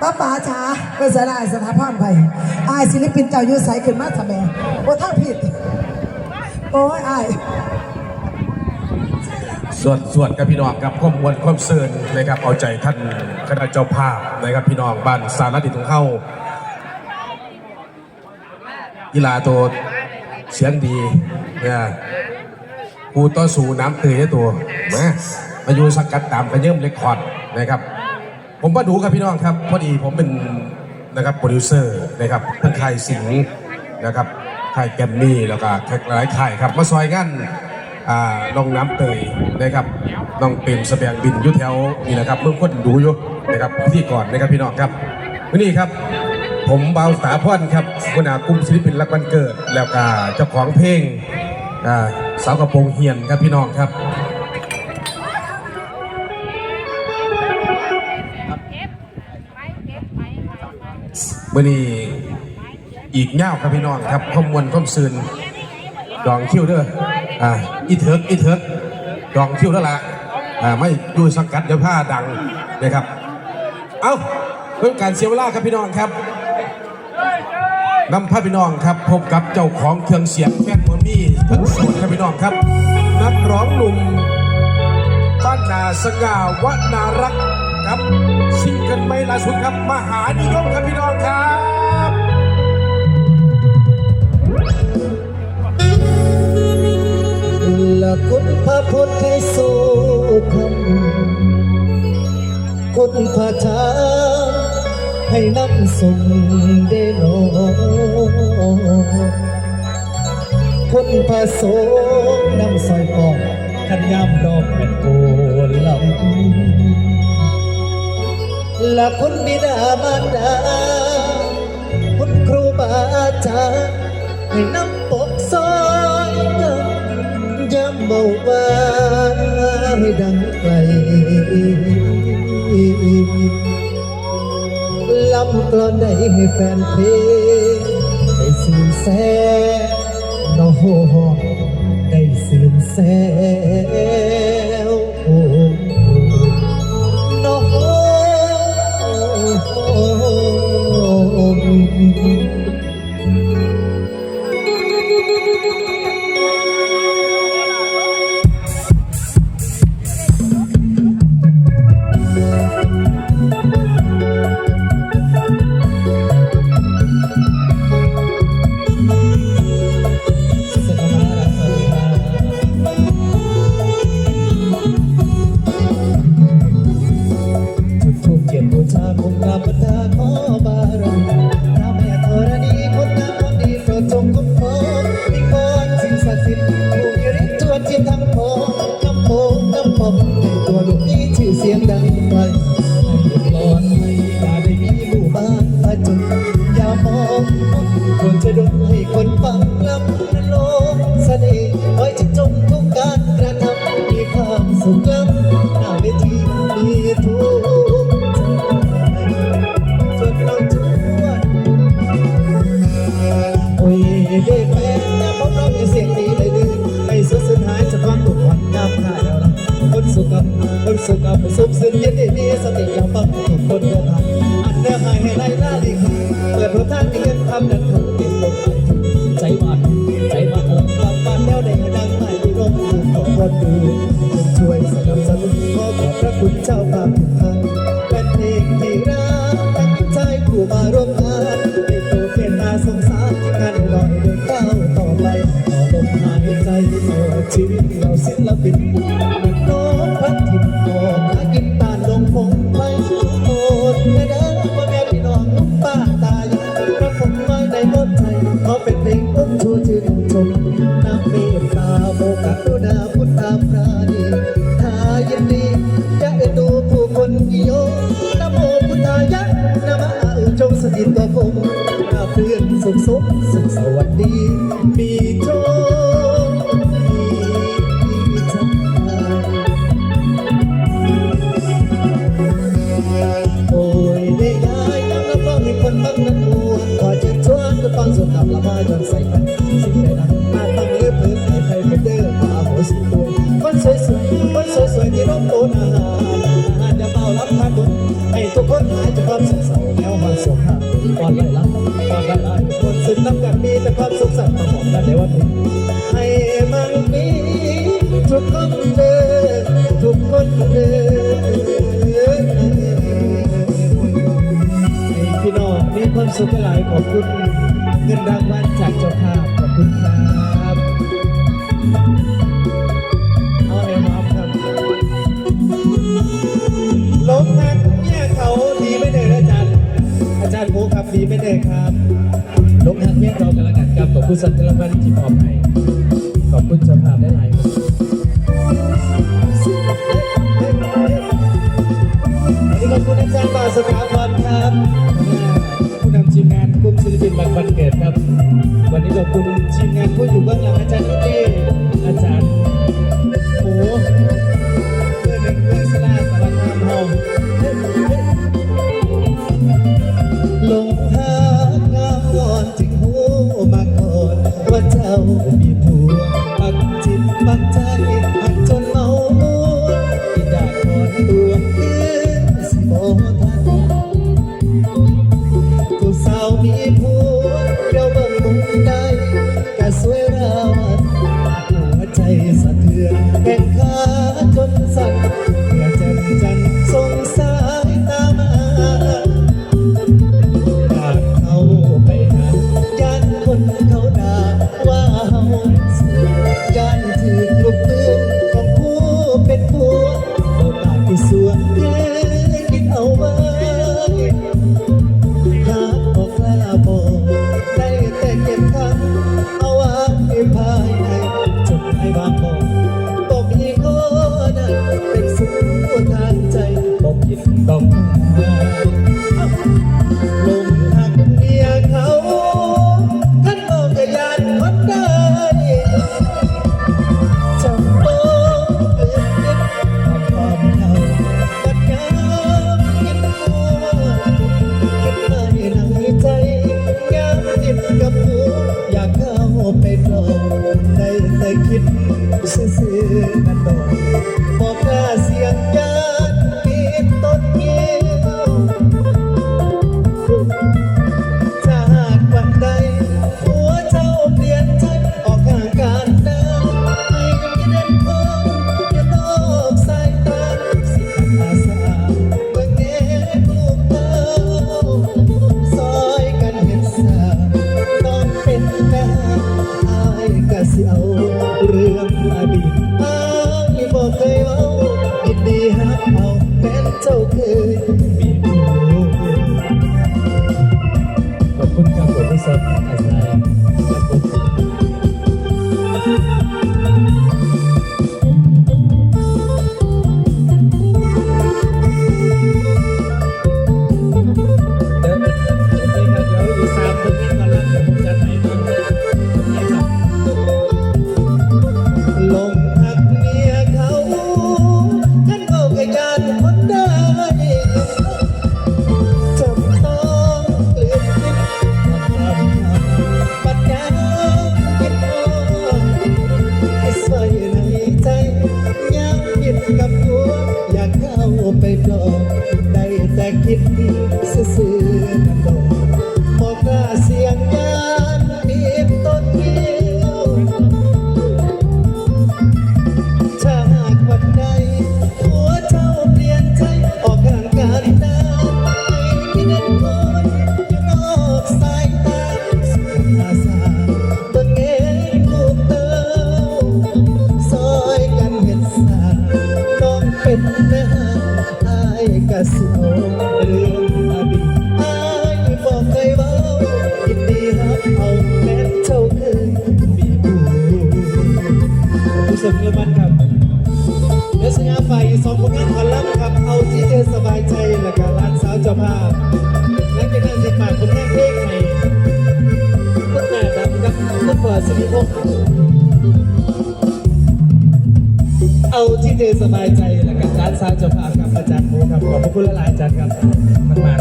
ป้าป๋าช้าเป็นสลาสถาพรไปอายศิลปินเจ้ายุใสขึ้นมาทำไมโอ้ท่าผิด โอ้ยอายส่วนส่วนกับพี่น้องครับข้อมวลข้อมเซินนะครับเอาใจท่านคณะเจ้าภาพนะครับพี่น้องบ้านสารดิตของเข้ากีฬาตัวเสียงดีเนี่ยกูต่อสู้น้ำเตยตัวมามาอยู่สังกัดตามกระเยิ่มเรคคอร์ดนะครับ ผมมาดูครับพี่น้องครับพอดีผมเป็นนะครับโปรดิวเซอร์นะครับทั้งค่ายสิงห์นะครับค่ายแกมมี่แล้วก็หลายค่ายครับมาซอยกันอ่าลงน้ำเตยนะครับน้องเป็นสแสดงบินอยุแถวนี่นะครับเมื่อคนดูอยู่นะครับพิธีก่อนนะครับพี่น้องครับวันนี้ครับ ผมเบาสาพรครับหัวหน้ากลุ่มศิลปินรักวันเกิด แล้วก็เจ้าของเพลงอ่าสาวกระโปรงเฮียนครับพี่น้องครับ มื่อนี้อีกเง่าครับพี่น้องครับข้อมวลข้อมซืนดองคิ้วเด้ออ่าอีเถิกอีเถิกดองคิ้วแล้วล่ะอ่าไม่ดูสังกัดเดี๋ยวผ้าดังนะครับ เอ้าเรื่องการเสียเวลาครับพี่น้องครับนำพาพี่น้องครับ พบกับเจ้าของเครื่องเสียงแฟนมอมี่ทั้งสดครับพี่น้องครับ นักร้องหนุ่มบ้านนาสง่าวนารักษ์ ครับซิงเกิลไม่ล่าสุดครับมหานิยมครับพี่น้องครับละคุณพระพุทธให้สู้คำคุณพระชาให้นำส่งเดโนคุณพระสนำสอยปอกขันยามดอกเป็นโกลำ ละคุณบิดามารดาคุณครูบาอาจารย์ให้นำปกซอยย้ำเบาว่าให้ดังไกลลำกลอนได้ให้แฟนเพลงได้สื่นแสนอโหได้สื่นแสว งลำนั้นโลกเสน่ห์ไว้จะจงทุกการกระทำมีความสุขล้ำหน้าเวทีมีทุกจนเราทุกวันโอ้ยเด็กแฟนนะพบเรามีเสียงดีเลยดื้อไม่สุดสุดหายจะฟังทุกวันน้ำข่ายแล้วนะคนสุขกับคนสุขกับสุขซึ้งเย็นดีมีสติยอมฟังทุกคนเดินทางอันเนื้อหายให้ไล่ล่าดี ร สวัสดีมีโชคโอ้ยได้ยายน้ำน้ำร้องให้คนฟังนั้นมัวขอเชิญชวนคนฟังสุดกับละมาจนใส่กันสิ่งใดนั้นอาจต้งเลือกเพื่อให้ใครเป็นเด้อมาโหสิตัวคนสวยๆคนสวยๆที่ร้องโตนา คนสิ้นน้ำกันมีแต่ความสุขสันต์มาบอกกันในวันนี้ให้มันมีทุกคนเดินทุกคนเดินพี่น้องมีความสุขหลายขอบคุณเงินรางวัลจากเจ้าภาพขอบคุณครับเอาให้หอมครับลงหักเนี่ยเขาดีไม่เด้อาจารย์ อาจารย์โมครับดีไม่เด้ครับ ครับขอบคุณสันติรางวัลที่มอบให้ขอบคุณเจ้าภาพหลายๆครับวันนี้ขอบคุณอาจารย์บาสถาพรครับผู้นำทีมงานกลุ่มศิลปินบันวันเกิดครับ วันนี้ขอบคุณทีมงานผู้อยู่เบื้องหลังอาจารย์นุตี้อาจารย์ มีผัวปักจิตปักใจหักจนเมามัวที่ดาขอตัวเอื้อสิโมทันผู้สาวมีผัวเดี๋ยวเบิ่งมุมไดก็สวยราวันหัวใจสะเทือนแข่งขาจน คิดเอาไว้ ยินดีฮักเอาแม้นเจ้าเคย อาที่เธอสบายใจและการร้านสาวเจ้าภาพหลังจากนั้นสิบากคนแม่เพลงให้คุณแม่ดำกับคุณพ่อสิริพงษ์เอาที่เธอสบายใจและการร้านสาวเจ้าภาพครับอาจารย์โมครับขอบพระคุณหลายๆอาจารย์ครับมากมา